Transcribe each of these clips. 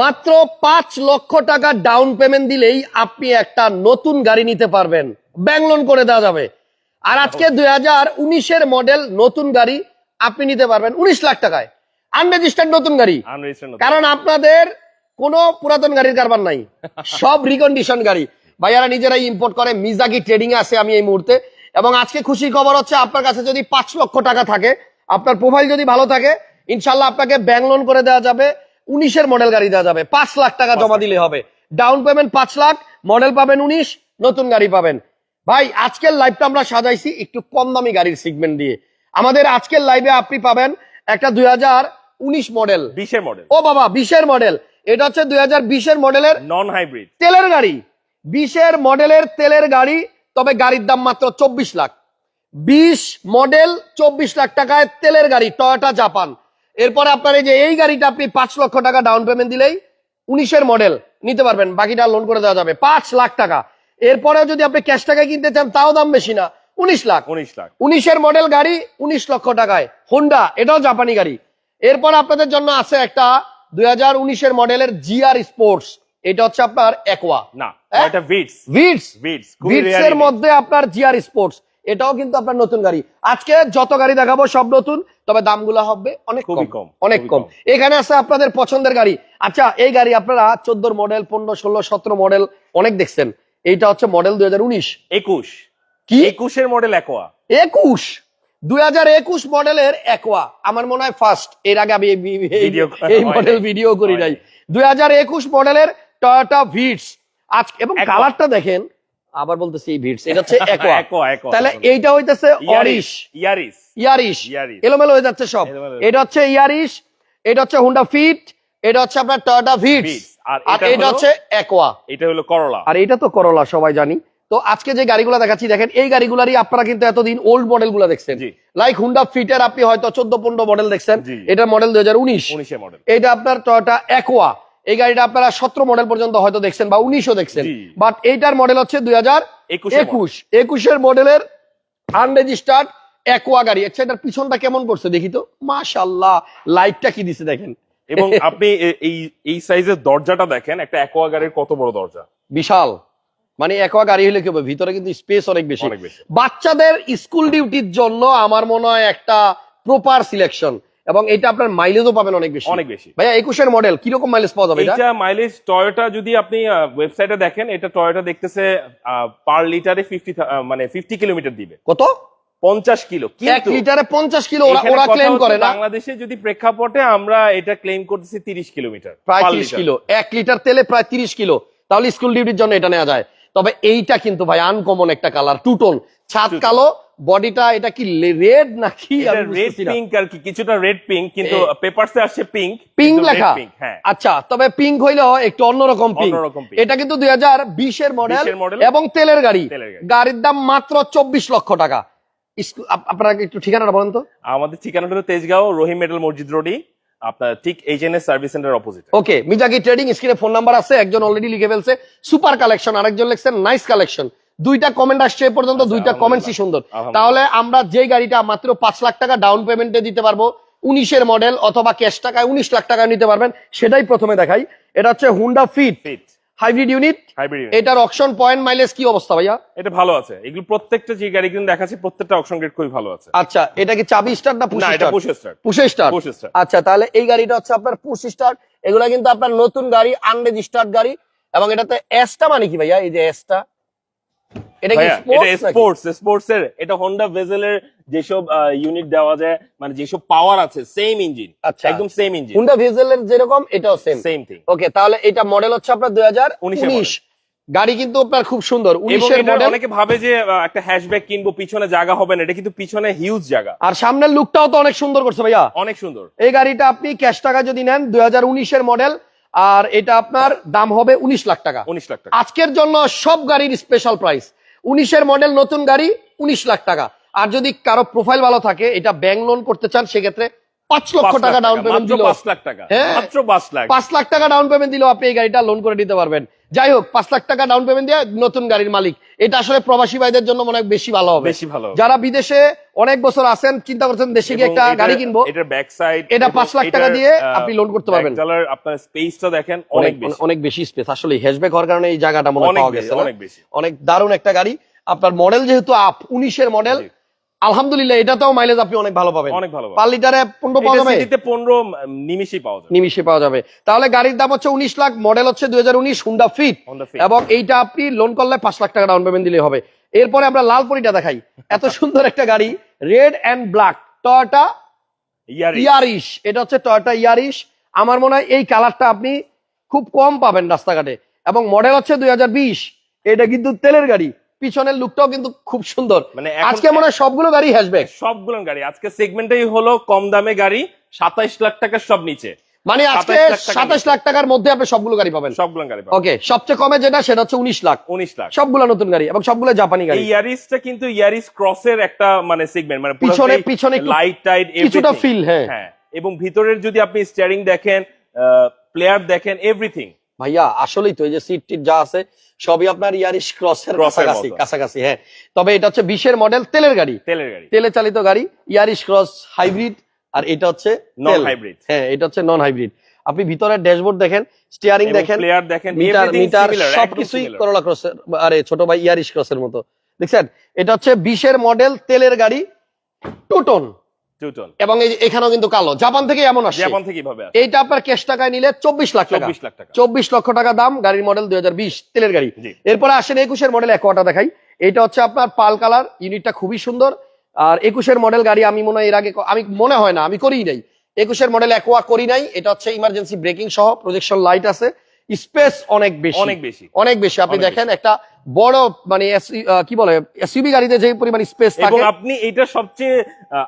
মাত্র পাঁচ লক্ষ টাকা ডাউন পেমেন্ট দিলেই আপনি একটা নতুন গাড়ি নিতে পারবেন। ব্যাংক লোন করে দেওয়া যাবে। আর আজকে দুই হাজার উনিশের মডেল নতুন গাড়ি আপনি নিতে পারবেন উনিশ লাখ টাকায়। আনরেজিস্টার্ড নতুন গাড়ি। কারণ আপনাদের কোনো পুরাতন গাড়ির কারবার নাই। সব রিকন্ডিশন গাড়ি। ভাইয়ারা নিজেরাই ইম্পোর্ট করে মিজাকি ট্রেডিং আছে আমি এই মুহূর্তে। এবং আজকে খুশির খবর হচ্ছে আপনার কাছে যদি পাঁচ লক্ষ টাকা থাকে আপনার প্রোফাইল যদি ভালো থাকে ইনশাল্লাহ আপনাকে ব্যাংক লোন করে দেওয়া যাবে। উনিশের মডেল গাড়ি দেওয়া যাবে। পাঁচ লাখ টাকা জমা দিলে হবে। ডাউন পেমেন্ট পাঁচ লাখ মডেল পাবেন উনিশ নতুন গাড়ি পাবেন। ভাই আজকের লাইভটা আমরা সাজাইছি একটু কম দামি গাড়ির সিগমেন্ট দিয়ে। আমাদের আজকের লাইভে আপনি পাবেন একটা দুই হাজার উনিশ মডেল বিশের মডেল ও বাবা বিশের মডেল এটা হচ্ছে দুই হাজার বিশের মডেলের নন হাইব্রিড তেলের গাড়ি। বিশের মডেলের তেলের গাড়ি তবে গাড়ির দাম মাত্র চব্বিশ লাখ। বিশ মডেল চব্বিশ লাখ টাকায় তেলের গাড়ি টয়োটা জাপান এরপরে আপনার এই যে এই গাড়িটা আপনি পাঁচ লক্ষ টাকা ডাউন পেমেন্ট দিলেই উনিশের মডেল নিতে পারবেন বাকিটা লোন করে দেওয়া যাবে। পাঁচ লাখ টাকা। এরপরে যদি আপনি ক্যাশ টাকায় কিনতে চান তাও দাম বেশি না উনিশ লাখ। উনিশ লাখ। উনিশের মডেল গাড়ি উনিশ লক্ষ টাকায়। হোন্ডা এটাও জাপানি গাড়ি। এরপর আপনাদের জন্য আছে একটা দুই হাজার উনিশের মডেলের জিআর স্পোর্টস এটা হচ্ছে আপনার একোয়া না হ্যাঁ? এটা ভিটস ভিটস ভিটস ভিটস এর মধ্যে আপনার জিআর স্পোর্টস এটাও কিন্তু আপনার নতুন গাড়ি। আজকে যত গাড়ি দেখাবো সব নতুন তবে দামগুলো হবে অনেক খুবই কম অনেক কম। এখানে আছে আপনাদের পছন্দের গাড়ি। আচ্ছা এই গাড়ি আপনারা চোদ্দোর মডেল পনেরো ষোলো সতেরো মডেল অনেক দেখছেন। এইটা হচ্ছে মডেল দুই হাজার উনিশ। একুশ। কি? একুশের মডেল একোয়া একুশ? দুই হাজার একুশ মডেলের একোয়া আমার মনে হয় ফার্স্ট এর আগে আমি এই মডেল ভিডিও করি নাই। দুই হাজার একুশ মডেলের টয়োটা ভিটস আজ এবং কালারটা দেখেন। আবার বলতেছি এই ভিটস এটা হচ্ছে একোয়া একোয়া একোয়া তাহলে এইটা হইতেছে অরিশ ইয়ারিস ইয়ারিস। এলোমেলো হয়ে যাচ্ছে সব। এটা হচ্ছে ইয়ারিশ এটা হচ্ছে হুন্ডা ফিট এটা হচ্ছে আপনার টয়োটা ভিটস আর এটা হচ্ছে একোয়া এটা হলো করলা আর এটা তো করলা সবাই জানি। তো আজকে যে গাড়িগুলো দেখাচ্ছি দেখেন এই গাড়িগুলারই আপনারা কিন্তু এতদিন ওল্ড মডেলগুলো দেখছেন লাইক হুন্ডা ফিটের আপনি হয়তো চোদ্দ পনেরো মডেল দেখছেন। এটা মডেল দুই হাজার উনিশ। এটা আপনার টয়োটা একোয়া এই গাড়িটা আপনারা সতেরো মডেল পর্যন্ত হয়তো দেখছেন বা উনিশও দেখছেন। বাট এইটার মডেল হচ্ছে দুই হাজার একুশ। একুশের মডেলের আনরেজিস্টার্ড একোয়া গাড়ি। আচ্ছা এটার পিছনটা কেমন করছে দেখি তো? মাশাল্লাহ লাইটটা কি দিছে দেখেন। এবং আপনি এই এই সাইজের দরজাটা দেখেন একটা একোয়া গাড়ির কত বড় দরজা? বিশাল। মানে একোয়া গাড়ি হলে কি হবে? ভিতরে কিন্তু স্পেস অনেক বেশি। বাচ্চাদের স্কুল ডিউটির জন্য আমার মনে হয় একটা প্রপার সিলেকশন এবং এটা আপনার মাইলেজও পাবেন অনেক বেশি। অনেক বেশি। ভাইয়া একুশের মডেল কীরকম মাইলেজ পাওয়া যাবে এটা? মাইলেজ টয়োটা যদি আপনি ওয়েবসাইটে দেখেন এটা টয়োটা দেখতেছে পার লিটারে ফিফটি মানে ফিফটি কিলোমিটার দিবে। কত? পঞ্চাশ কিলো। এক লিটারে পঞ্চাশ কিলো ওরা ক্লেম করে না। বাংলাদেশে যদি প্রেক্ষাপটে আমরা এটা ক্লেম করতেছি তিরিশ কিলোমিটার প্রায় তিরিশ কিলো। এক লিটার তেলে প্রায় তিরিশ কিলো। তাহলে স্কুল ডিউটির জন্য এটা নেওয়া যায়। তবে এইটা কিন্তু ভাই আনকমন একটা কালার টুটন ছাদ কালো বডিটা এটা কি রেড নাকি? রেড পিঙ্ক আর কি কিছুটা রেড পিঙ্ক কিন্তু পেপারসে আসছে পিঙ্ক পিঙ্ক লেখা। হ্যাঁ। আচ্ছা তবে পিঙ্ক হইলেও একটু অন্যরকম পিঙ্ক। এটা কিন্তু দুই হাজার বিশের মডেল 20 এবং তেলের গাড়ি। গাড়ির দাম মাত্র চব্বিশ লক্ষ টাকা। আপনারা একটু ঠিকানাটা বলেন তো? আমাদের ঠিকানাটা হলো তেজগাঁও রহিম মেডেল মসজিদ রোডই আপনার ঠিক H N S service centre opposite okay মিজাকি trading স্ক্রিনে ফোন নাম্বার আছে একজন অলরেডি লিখে ফেলছে। সুপার কালেকশন আরেকজন লিখছেন নাইস কালেকশন। দুইটা কমেন্ট আসছে এ পর্যন্ত দুইটা আলহামদুলিল্লাহ। কমেন্টসই সুন্দর। তাহলে আমরা যে গাড়িটা মাত্র পাঁচ লাখ টাকা ডাউন পেমেন্টে দিতে পারব উনিশের মডেল অথবা ক্যাশ টাকায় উনিশ লাখ টাকা নিতে পারবেন সেটাই প্রথমে দেখাই। এটা হচ্ছে হুন্ডা ফিট হাইব্রিড ইউনিট এটার অকশন পয়েন্ট মাইলেজ কি অবস্থা ভাইয়া? এটা ভালো আছে। এগুলো প্রত্যেকটা যে গাড়িগুলো দেখাচ্ছে প্রত্যেকটা অপশন গ্রেড খুবই ভালো আছে। আচ্ছা এটা কি চাবি স্টার না push star push star push start আচ্ছা তাহলে এই গাড়িটা হচ্ছে আপনার পুশ স্টার এগুলা কিন্তু আপনার নতুন গাড়ি আনরেজিস্টার্ড গাড়ি। এবং এটাতে এসটা মানে কি ভাইয়া? এই যে এসটা এটা কি স্পোর্টস স্পোর্টস স্পোর্টস এর এটা হোন্ডা ভেজেলের যেসব ইউনিট দেওয়া যায় মানে যেসব পাওয়ার আছে সেম ইঞ্জিন আচ্ছা। একদম সেম ইঞ্জিন হুন্ডা ভিজেলের যেরকম এটাও সেম সেম থিং ওকে তাহলে এটা মডেল হচ্ছে আপনার দুই হাজার 19 উনিশ। গাড়ি কিন্তু আপনার খুব সুন্দর উনিশের মডেল অনেকে ভাবে যে একটা হ্যাশব্যাক কিনবো পিছনে জায়গা হবে না এটা কিন্তু পিছনে হিউজ জায়গা। আর সামনের লুকটাও তো অনেক সুন্দর করছে ভাইয়া। অনেক সুন্দর। এই গাড়িটা আপনি ক্যাশ টাকা যদি নেন দুই হাজার উনিশের মডেল আর এটা আপনার দাম হবে উনিশ লাখ টাকা। উনিশ লাখ টাকা। আজকের জন্য সব গাড়ির স্পেশাল প্রাইস উনিশের মডেল নতুন গাড়ি, উনিশ লাখ টাকা। আর যদি কারও প্রোফাইল ভালো থাকে, এটা ব্যাংক লোন করতে চান, সেক্ষেত্রে পাঁচ লক্ষ টাকা ডাউন পেমেন্ট দিল। পাঁচ লাখ টাকা হ্যাঁ। মাত্র পাঁচ লাখ। পাঁচ লাখ টাকা ডাউন পেমেন্ট দিলেও আপনি এই গাড়িটা লোন করে নিতে পারবেন। যাই হোক পাঁচ লাখ টাকা ডাউন পেমেন্ট দিয়ে নতুন গাড়ির মালিক। এটা আসলে প্রবাসী ভাইদের জন্য মনে হয় বেশি ভালো হবে। বেশি ভালো যারা বিদেশে অনেক বছর আছেন চিন্তা করছেন দেশে গিয়ে একটা গাড়ি কিনবো এটার ব্যাক সাইড এটা পাঁচ লাখ টাকা দিয়ে আপনি লোন করতে পারবেন। আপনার স্পেসটা দেখেন অনেক অনেক বেশি। স্পেস আসলে হ্যাশব্যাক হওয়ার কারণে এই জায়গাটা মনে হয় অনেক পাওয়া বেশি গেছে অনেক বেশি। অনেক দারুণ একটা গাড়ি। আপনার মডেল যেহেতু আপ উনিশের মডেল। আলহামদুলিল্লাহ এটাতেও মাইলেজ আপনি অনেক ভালো পাবেন। অনেক ভালো পার লিটারে পনেরো পাওয়া যাবে? সিটিতে পনেরো নিমিশেই পাওয়া যাবে। নিমিশে পাওয়া যাবে। তাহলে গাড়ির দাম হচ্ছে উনিশ লাখ মডেল হচ্ছে দুই হাজার উনিশ হুন্ডা ফিট এবং এইটা আপনি লোন করলে পাঁচ লাখ টাকা ডাউন পেমেন্ট দিলে হবে। এরপরে আমরা লাল পরিটা দেখাই। এত সুন্দর একটা গাড়ি রেড অ্যান্ড ব্ল্যাক টয়টা ইয়ারি ইয়ারিশ এটা হচ্ছে টয়টা ইয়ারিশ আমার মনে হয় এই কালারটা আপনি খুব কম পাবেন রাস্তাঘাটে। এবং মডেল হচ্ছে দুই হাজার বিশ। এটা কিন্তু তেলের গাড়ি। পিছনের লুকটাও কিন্তু খুব সুন্দর। মানে আজকে মনে হয় সবগুলো গাড়ি হ্যাশব্যাক সবগুলো গাড়ি। আজকে সেগমেন্টটাই হলো কম দামে গাড়ি সাতাইশ লাখ টাকার সব নিচে। মানে আজকে 27 লাখ সাতাশ লাখ টাকার মধ্যে আপনি সবগুলো গাড়ি পাবেন। সবগুলো গাড়ি ওকে সবচেয়ে কমে যেটা সেটা হচ্ছে উনিশ লাখ। উনিশ লাখ। সবগুলো নতুন গাড়ি এবং সবগুলো জাপানি গাড়ি। ইয়ারিসটা কিন্তু ইয়ারিস ক্রসের একটা মানে সেগমেন্ট মানে পিছনে- পিছনে লাইট টাইট কিছুটা ফিল হ্যাঁ। হ্যাঁ এবং ভিতরের যদি আপনি স্টিয়ারিং দেখেন প্লেয়ার দেখেন এভরিথিং ভাইয়া আসলেই তো এই যে সিট টিট যা আছে সবই আপনার ইয়ারিশ ক্রসের কাছাকাছি কাছাকাছি হ্যাঁ। তবে এটা হচ্ছে বিশের মডেল তেলের গাড়ি। তেলের গাড়ি। তেলে চালিত গাড়ি ইয়ারিশ ক্রস হাইব্রিড আর এটা হচ্ছে নন হাইব্রিড হ্যাঁ এটা হচ্ছে নন হাইব্রিড আপনি ভিতরের ড্যাশবোর্ড দেখেন স্টিয়ারিং দেখেন প্লেয়ার দেখেন মিটার মিটার সবকিছুই। করোলা ক্রসের আরে ছোট ভাই ইয়ারিশ ক্রসের মতো। দেখছেন? এটা হচ্ছে বিশের মডেল তেলের গাড়ি টুটন। এবং এখানেও কিন্তু কালো। জাপান থেকে এমন আসছে। জাপান থেকে কীভাবে এইটা আপনার ক্যাশ টাকায় নিলে চব্বিশ লাখ টাকা। চব্বিশ লাখ টাকা। চব্বিশ লক্ষ টাকা দাম গাড়ির মডেল দুই তেলের গাড়ি। এরপরে আসেন একুশের মডেল একোয়াটা দেখাই। এটা হচ্ছে আপনার পাল কালার ইউনিটটা খুবই সুন্দর। আর একুশের মডেল গাড়ি আমি মনে হয় এর আগে আমি মনে হয় না আমি করিই নাই। একুশের মডেল একোয়া করি নাই এটা হচ্ছে ইমার্জেন্সি ব্রেকিং সহ প্রজেকশন লাইট আছে। স্পেস অনেক বেশি। অনেক বেশি। অনেক বেশি। আপনি দেখেন একটা বড় মানে কি বলে এসইউবি গাড়িতে যে পরিমাণ স্পেস এবং থাকে। আপনি এটা সবচেয়ে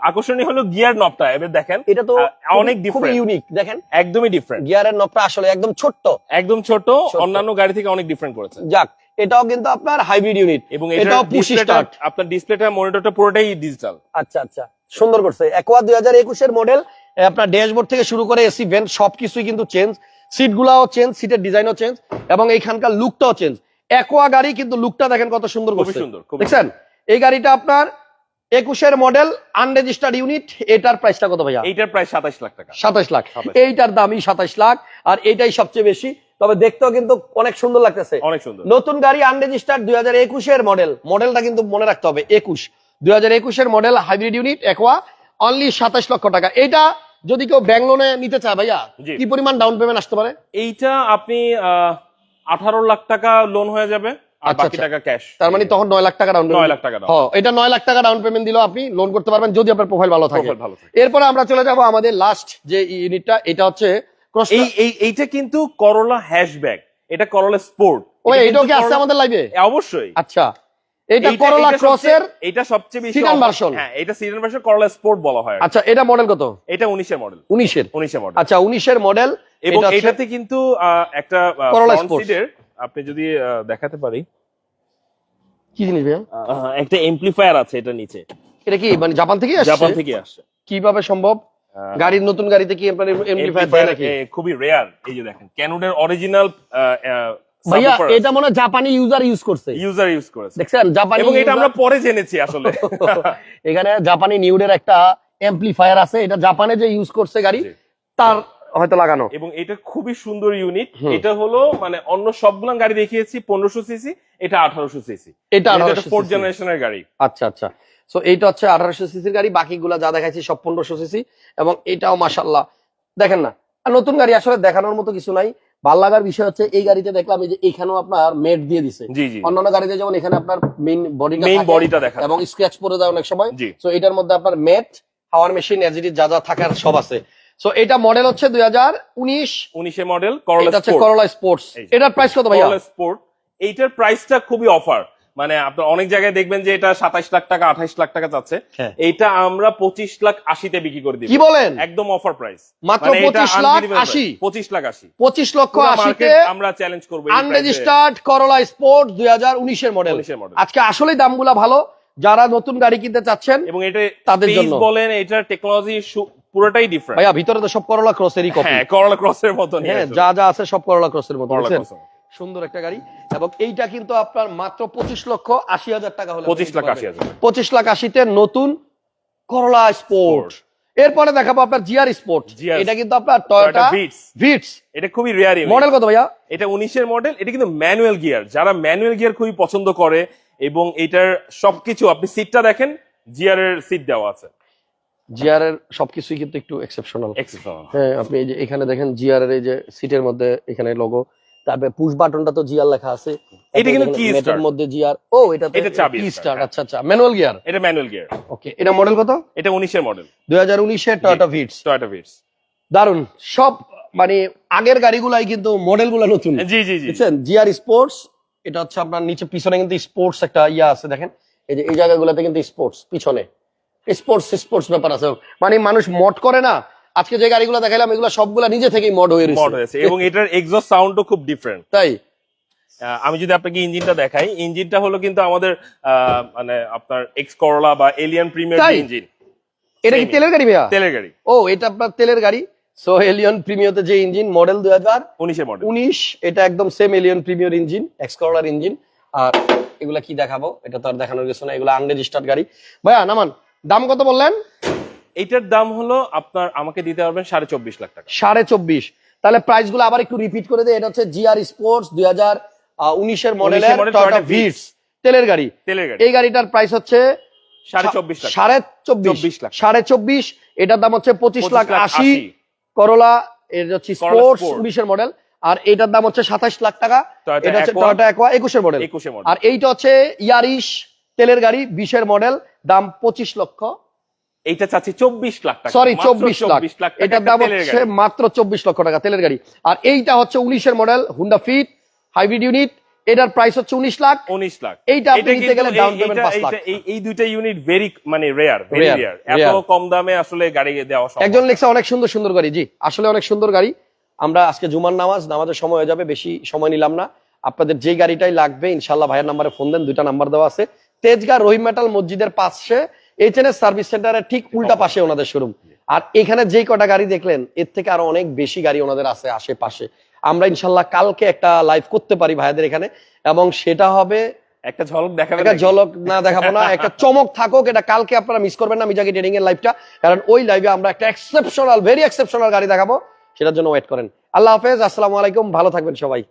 আকর্ষণীয় হলো গিয়ার নবটা এবার দেখেন। এটা তো অনেক খুবই। ইউনিক দেখেন। একদমই ডিফারেন্ট গিয়ারের নবটা আসলে একদম ছোট্ট। একদম ছোট ছোট। অন্যান্য গাড়ি থেকে অনেক ডিফারেন্ট করেছে। যাক এটাও কিন্তু আপনার হাইব্রিড ইউনিট এবং এটাও পুশ স্টার্ট আপনার ডিসপ্লেটা মনিটরটা পুরোটাই ডিজিটাল আচ্ছা আচ্ছা সুন্দর করছে। একোয়া দুই হাজার একুশের মডেল আপনার ড্যাশবোর্ড থেকে শুরু করে এসি ভেন্ট সবকিছুই কিন্তু চেঞ্জ সিট গুলাও চেঞ্জ সিটের ডিজাইনও চেঞ্জ এবং এইখানকার লুকটাও চেঞ্জ একোয়া গাড়ি কিন্তু লুকটা দেখেন কত সুন্দর খুবই সুন্দর খুব দেখছেন? এই গাড়িটা আপনার একুশের মডেল আনরেজিস্টার্ড ইউনিট এটার প্রাইসটা কত ভাইয়া? এইটার প্রায় সাতাশ লাখ টাকা। সাতাশ লাখ। এইটার দামই সাতাশ লাখ আর এটাই সবচেয়ে বেশি। তবে দেখতেও কিন্তু অনেক সুন্দর লাগতেছে। অনেক সুন্দর। নতুন গাড়ি আনরেজিস্টার্ড দুই হাজার একুশের মডেল মডেলটা কিন্তু মনে রাখতে হবে একুশ। দুই হাজার একুশের model hybrid unit aqua only সাতাশ লক্ষ টাকা। এটা যদি কেউ ব্যাংক লোনে নিতে চায় ভাইয়া কি পরিমাণ ডাউন পেমেন্ট আসতে পারে? এইটা আপনি আঠারো লাখ টাকা লোন হয়ে যাবে আর আচ্ছা, বাকি আচ্ছা। টাকা ক্যাশ তার মানে তখন নয় লাখ টাকা ডাউন নয় লাখ টাকা হ্যাঁ এটা নয় লাখ টাকা ডাউন পেমেন্ট দিলেও আপনি লোন করতে পারবেন যদি আপনার প্রোফাইল ভালো থাকে। ভালো এরপরে আমরা চলে যাব আমাদের লাস্ট যে ইউনিটটা এটা হচ্ছে এই এই এইটা কিন্তু করোলা হ্যাশব্যাক এটা করোলা স্পোর্ট ও এটাও কি আছে আমাদের লাইভে অবশ্যই। আচ্ছা। এটা এইটা- ক্রসের এটা সবচেয়ে বেশি Sedan offer- হ্যাঁ এটা সিডান ভার্সন করোলা স্পোর্ট বলা হয়। আচ্ছা এটা মডেল কত? এটা উনিশের মডেল উনিশের? উনিশের মডেল আচ্ছা উনিশের মডেল এবং এটাতে কিন্তু একটা Corolla ফ্রন্ট আপনি যদি দেখাতে পারি। কি জিনিস ভাইয়া? একটা এমপ্লিফায়ার আছে এটা নিচে। এটা কি মানে জাপান থেকে আসছে? জাপান থেকে আসছে। কীভাবে সম্ভব? গাড়ির নতুন গাড়িতে কি এমপ্লিফায়ার দেয় নাকি? খুবই রেয়ার এই যে দেখেন ক্যানোডের অরিজিনাল ভাইয়া এটা মনে হয় জাপানি ইউজার ইউজ করছে। ইউজার ইউজ করেছে। দেখছেন? জাপানি এবং এটা আমরা পরে জেনেছি আসলে। এখানে জাপানি নিউডের একটা এমপ্লিফায়ার আছে। এটা জাপানে যে ইউজ করছে গাড়ি তার হয়তো লাগানো। এবং এটা খুবই সুন্দর ইউনিট এটা হলো মানে অন্য সবগুলো গাড়ি দেখিয়েছি পনেরোশো সিসি এটা আঠারোশো সিসি এটা ফোর্থ 1800 জেনারেশনের গাড়ি। আচ্ছা আচ্ছা। সো এইটা হচ্ছে আঠারোশো সিসির গাড়ি। বাকিগুলা যা দেখাইছি সব পনেরোশো সিসি এবং এটাও মাসাল্লাহ দেখেন না নতুন গাড়ি আসলে দেখানোর মতো কিছু নাই। ভালো লাগার বিষয় হচ্ছে এই গাড়িতে দেখলাম যে এখানেও আপনার মেট দিয়ে দিছে। অন্যান্য গাড়িতে যেমন এখানে আপনার মেইন বডি মেইন বডিটা দেখা এবং স্ক্র্যাচ পড়ে যায় অনেক সময়। সো এটার মধ্যে আপনার মেট হাওয়ার মেশিন এজিটি যা যা থাকার সব আছে। সো এটা মডেল হচ্ছে দুই হাজার উনিশ। উনিশে মডেল করলা এটা হচ্ছে স্পোর্ট স্পোর্টস এটার প্রাইস কত ভাই স্পোর্ট এইটার প্রাইসটা খুবই অফার মানে আপনার অনেক জায়গায় দেখবেন যে এটা সাতাশ লাখ টাকা আঠাইশ লাখ টাকা যাচ্ছে। হ্যাঁ। এইটা আমরা পঁচিশ লাখ আশিতে বিক্রি করে দিই কি বলেন? একদম অফার প্রাইস মাত্র 25 লাখ 80 পঁচিশ লাখ আশি। পঁচিশ লক্ষ আশিতে আমরা চ্যালেঞ্জ করব আনরেজিস্টার্ড করোলা স্পোর্ট দুই হাজার উনিশের মডেল আজকে আসলেই দামগুলা ভালো। যারা নতুন গাড়ি কিনতে চাচ্ছেন এবং এটা তাদের জন্য। বলেন এটার টেকনোলজি পুরোটাই ডিফারেন্ট ভাইয়া ভিতরে তো সব করলা ক্রসেরই কপি হ্যাঁ করলা ক্রসের মতন হ্যাঁ যা যা আছে সব করলা ক্রসের মতো করলা বুঝছেন? ক্রস সুন্দর একটা গাড়ি। এবং এইটা কিন্তু আপনার মাত্র পঁচিশ লক্ষ আশি হাজার টাকা হলে পঁচিশ লাখ আশি হাজার পঁচিশ লাখ আশিতে নতুন করলা স্পোর্ট এরপরে দেখাবো আপনার জিআর স্পোর্ট এটা কিন্তু আপনার টয়োটা। ভিটস এটা খুবই রেয়ার মডেল কত ভাইয়া? এটা উনিশের মডেল এটা কিন্তু ম্যানুয়াল গিয়ার যারা ম্যানুয়াল গিয়ার খুবই পছন্দ করে এবং এটার সবকিছু আপনি সিটটা দেখেন জিআর এর সিট দেওয়া আছে। জিআর এর সবকিছুই কিন্তু একটু এক্সেপশনাল Exceptional। হ্যাঁ আপনি এই যে এখানে দেখেন জিআর এর এই যে সিটের মধ্যে এখানে লোগো তারপরে পুশ বাটনটা তো জিআর লেখা আছে। এটা কিন্তু start। নেটের মধ্যে জিআর ও এটা এটা চাবি কি স্টার। আচ্ছা আচ্ছা ম্যানুয়াল গিয়ার এটা ম্যানুয়াল গিয়ার ওকে এটা মডেল কত? এটা উনিশের মডেল দুই হাজার উনিশের টয়োটা ভিটস টয়োটা ভিটস দারুণ সব মানে আগের গাড়িগুলাই কিন্তু মডেলগুলো নতুন। জি জি জি বুঝছেন? জিআর স্পোর্টস এটা হচ্ছে আপনার নিচে পিছনে কিন্তু স্পোর্টস একটা ইয়া আছে দেখেন। এই যে এই জায়গাগুলোতে কিন্তু স্পোর্টস পিছনে। স্পোর্টস স্পোর্টস ব্যাপার আছে। মানে মানুষ মট করে না আজকে যে গাড়িগুলো দেখাইলাম এগুলো সবগুলা নিজে থেকেই মড হয়ে মড হয়েছে। এবং এটার এক্সস্ট সাউন্ডও খুব ডিফারেন্ট তাই? আমি যদি আপনাকে ইঞ্জিনটা দেখাই ইঞ্জিনটা হলো কিন্তু আমাদের মানে আপনার এক্স করলা বা এলিয়ান প্রিমিয়ার ইঞ্জিন এটা কি তেলের গাড়ি ভাইয়া? তেলের গাড়ি। ও এটা আপনার তেলের গাড়ি। সো এলিয়ন প্রিমিয়তে যে ইঞ্জিন মডেল দুই হাজার উনিশের মডেল উনিশ এটা একদম সেম এলিয়ন প্রিমিয়র ইঞ্জিন এক্সকরলার ইঞ্জিন আর এগুলা কি দেখাবো? এটা তো আর দেখানোর কিছু না এগুলো আনরেজিস্টার্ড গাড়ি। ভাইয়া নামান দাম কত বললেন? এইটার দাম হলো আপনার আমাকে দিতে পারবেন সাড়ে চব্বিশ লাখ টাকা। সাড়ে চব্বিশ। তাহলে প্রাইসগুলো আবার একটু রিপিট করে দেয় এটা হচ্ছে জিআর স্পোর্টস দুই হাজার উনিশের মডেলের ভিটস তেলের গাড়ি। তেলের গাড়ি। এই গাড়িটার প্রাইস হচ্ছে সাড়ে চব্বিশ লাখ। সাড়ে চব্বিশ। 24 লাখ। সাড়ে চব্বিশ। এটার দাম হচ্ছে পঁচিশ লাখ আশি। 80 করলা এর হচ্ছে স্পোর্টস উনিশের মডেল আর এটার দাম হচ্ছে সাতাশ লাখ টাকা। এটা হচ্ছে। টয়োটা একুশের মডেল মডেল আর এইটা হচ্ছে ইয়ারিশ তেলের গাড়ি বিশের মডেল দাম পঁচিশ লক্ষ। এইটা চাচ্ছি চব্বিশ লাখ টাকা। সরি চব্বিশ লাখ। 24 লাখ টাকা এটার দাম হচ্ছে মাত্র চব্বিশ লক্ষ টাকা তেলের গাড়ি। আর এইটা হচ্ছে উনিশের model Honda fit hybrid unit এটার প্রাইস হচ্ছে উনিশ লাখ। উনিশ লাখ। এইটা আপনি নিতে গেলে এই- down পাঁচ লাখ। এই- এই দুইটা ইউনিট ভেরি মানে রেয়ার ভেরি রেয়ার এত কম দামে আসলে গাড়ি দেওয়া সম্ভব একজন না। লেখছে অনেক সুন্দর সুন্দর গাড়ি। জি আসলে অনেক সুন্দর গাড়ি। আমরা আজকে জুমার নামাজ নামাজের সময় হয়ে যাবে বেশি সময় নিলাম না। আপনাদের যে গাড়িটাই লাগবে ইনশাল্লাহ ভাইয়ের নাম্বারে ফোন দেন দুইটা নাম্বার দেওয়া আছে। তেজগাঁ রহিম মেটাল মসজিদের পাশে এইচ এন এস সার্ভিস সেন্টারের ঠিক উল্টা পাশে ওনাদের শোরুম আর এখানে যেই কটা গাড়ি দেখলেন এর থেকে আরও অনেক বেশি গাড়ি ওনাদের আছে আশেপাশে। আমরা ইনশাল্লাহ কালকে একটা লাইভ করতে পারি ভাইয়াদের এখানে। এবং সেটা হবে একটা ঝলক দেখাবে একটা ঝলক না দেখাবো না একটা চমক থাকুক এটা কালকে আপনারা মিস করবেন না মিজাকি ট্রেডিং এর লাইভটা কারণ ওই লাইভে আমরা একটা এক্সেপশনাল ভেরি এক্সেপশনাল গাড়ি দেখাবো সেটার জন্য ওয়েট করেন। আল্লাহ হাফেজ আসসালামু আলাইকুম ভালো থাকবেন সবাই।